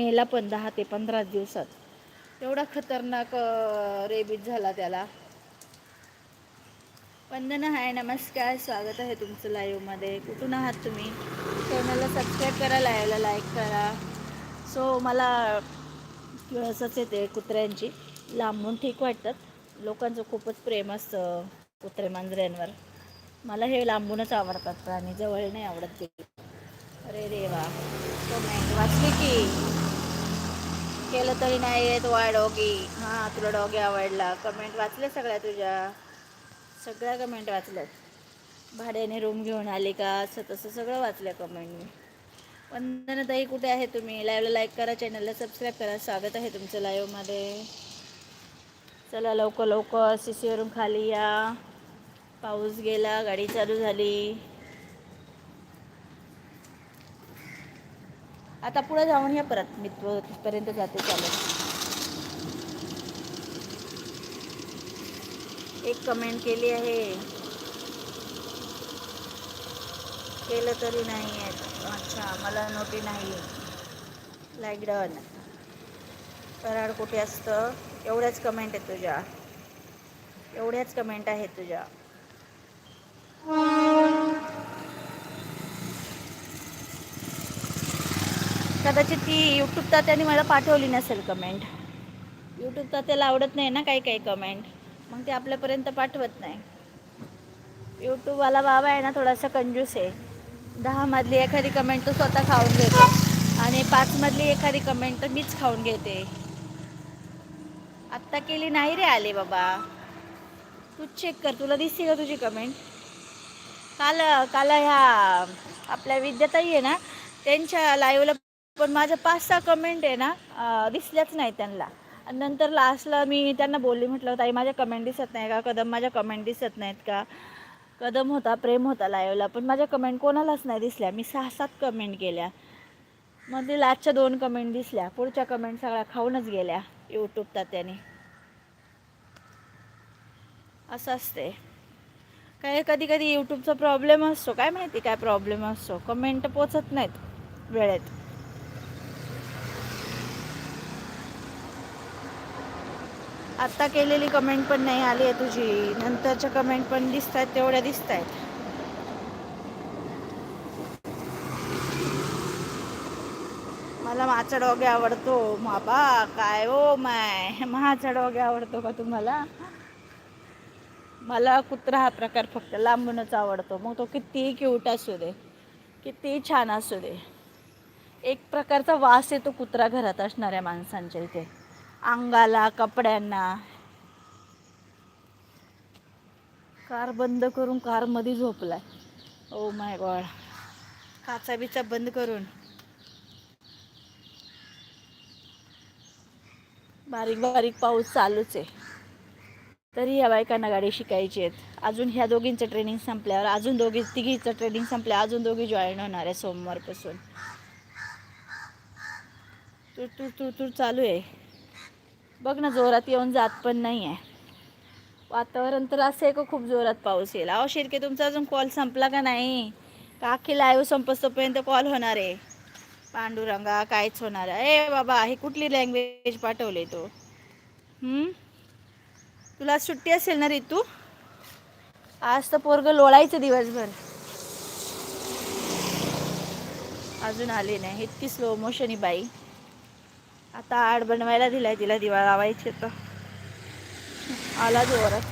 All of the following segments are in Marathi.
मेला पण दहा ते पंधरा दिवसात. एवढा खतरनाक रेबीज झाला त्याला. वंदना हाय नमस्कार. स्वागत आहे तुमचं लाईव्हमध्ये कुठून आहात तुम्ही? चॅनलला सबस्क्राईब करा लाईव्हला लाईक करा. सो मला किळसच येते कुत्र्यांची. लांबून ठीक वाटतात. लोकांचं खूपच प्रेम असतं कुत्रे मांजऱ्यांवर. मला हे लांबूनच आवडतात प्राणी जवळ नाही आवडत ते. अरे देवा. कमेंट वाचली की. केलं तरी नाही येत वाय डॉगी. हां तुला डॉगी आवडला. कमेंट वाचले सगळ्या तुझ्या? सगळ्या कमेंट वाचल्यात. भाड्याने रूम घेऊन आली का? असं तसं सगळं वाचलं कमेंट मी वंदनाताई कुठे आहे तुम्ही? लाईव्हला लाईक करा चॅनलला सबस्क्राईब करा. स्वागत आहे तुमचं लाईव्हमध्ये चला लवकर लवकर सी सीवरून खाली या. पाऊस गेला गाडी चालू झाली. आता पुढे जाऊन या परत मी तो तिथपर्यंत जाते चालत एक कमेंट केली आहे. केलं तरी नाही आहे. अच्छा मला नोटी नाही. लाईक डन कराड कुठे असतं? एवढ्याच कमेंट आहेत तुझ्या. एवढ्याच कमेंट आहेत तुझ्या. कदाचित ती यूट्यूब तात्याने मला पाठवली नसेल कमेंट यूट्यूब तात्याला आवडत नाही ना काही काही कमेंट मग ते आपल्यापर्यंत पाठवत नाही. यूट्यूबवाला बाबा आहे ना थोडासा कंजूस आहे. दहामधली एखादी कमेंट तो स्वतः खाऊन घेतो. आणि पाचमधली एखादी कमेंट तर मीच खाऊन घेते. आत्ता केली नाही रे आले बाबा. तू चेक कर तुला दिसते का तुझी कमेंट काल काल ह्या आपल्या विद्याताई आहे ना त्यांच्या लाईव्हला पण माझ्या पाच सहा कमेंट आहे ना दिसल्याच नाही त्यांना. आणि नंतर लास्टला मी त्यांना बोलली म्हटलं ताई माझ्या कमेंट दिसत नाही का? कदम माझ्या कमेंट दिसत नाहीत का? कदम होता प्रेम होता लाईव्हला पण माझ्या कमेंट कोणालाच नाही दिसल्या. मी सहा सात कमेंट केल्या. मग ते लास्टच्या दोन कमेंट दिसल्या. पुढच्या कमेंट सगळ्या खाऊनच गेल्या यूट्यूब तात्याने. असं असते काय कधी कधी यूट्यूबचा प्रॉब्लेम असतो. काय माहिती काय प्रॉब्लेम असतो? कमेंट पोचत नाहीत वेळेत. आत्ता केलेली कमेंट पण नाही आली आहे तुझी. नंतरच्या कमेंट पण दिसत आहेत तेवढ्या दिसत आहेत मला माझा डॉगे आवडतो. बाबा काय ओ माय? माझा डॉगे आवडतो का तुम्हाला? मला कुत्रा हा प्रकार फक्त लांबूनच आवडतो. मग तो कितीही क्यूट असू दे. कितीही छान असू दे. एक प्रकारचा वास येतो कुत्रा घरात असणाऱ्या माणसांच्या इथे. अंगाला कपड्यांना. कार बंद करून कारमध्ये झोपलाय. ओ माय गॉड काचा बिचा बंद करून. बारीक बारीक पाऊस चालूच आहे. तरी या बायकांना गाडी शिकायची आहेत. अजून ह्या दोघींचं ट्रेनिंग संपल्यावर अजून दोघी तिघीचं ट्रेनिंग संपल्यावर अजून दोघी जॉईन होणार आहे सोमवारपासून. तूर तूर तूर तूर चालू आहे. बघ ना जोरात येऊन जात पण नाही आहे वातावरण तर असं आहे का खूप जोरात पाऊस येईल. अहो शिरके तुमचा अजून कॉल संपला का नाही? का अख्खी लाईव्ह संपस्तोपर्यंत कॉल होणार आहे. पांडुरंगा कायच होणार आहे. ए बाबा हे कुठली लँग्वेज पाठवली तू? तुला सुट्टी असेल ना रितू? आज तर पोरग लोळायचं दिवसभर. अजून आली नाही. इतकी स्लो मोशन ही बाई. आता आड बनवायला दिलाय तिला दिवा लावायची तर आला जोरात.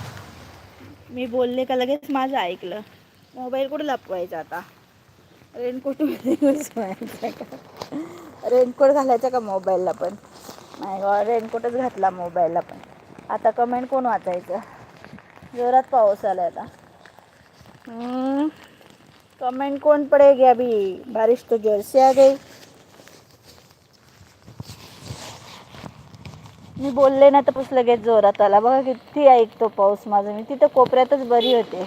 मी बोलले का लगेच माझं ऐकलं. मोबाईल कुठं लपवायचा आता? रेनकोट का? रेनकोट घालायचा का मोबाईलला पण? नाही गॉड रेनकोटच घातला मोबाईलला पण. आता कमेंट कोण वाचायचं? जोरात पाऊस आला आता. कमेंट कोण पडेगी अभी बारिश तो जोर से आ गई मी बोलले ना तर पुस लगेच जोरात आला. बघा किती ऐकतो पाऊस माझा. मी तिथं कोपऱ्यातच बरी होते.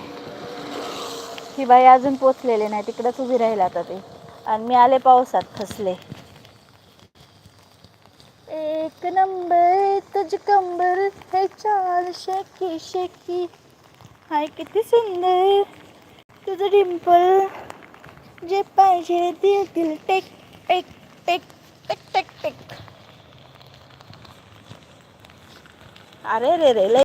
ही बाई अजून पोचलेले नाही. तिकडंच उभी राहील आता ते. आणि मी आले पावसात फसले एक नंबर तुझ कंबर. है चाल शेकी शेकी. हाय किती सुंदर तुझं डिम्पल जे पाहिजे ते दिल. Take take take take take take. अरे रे रे लय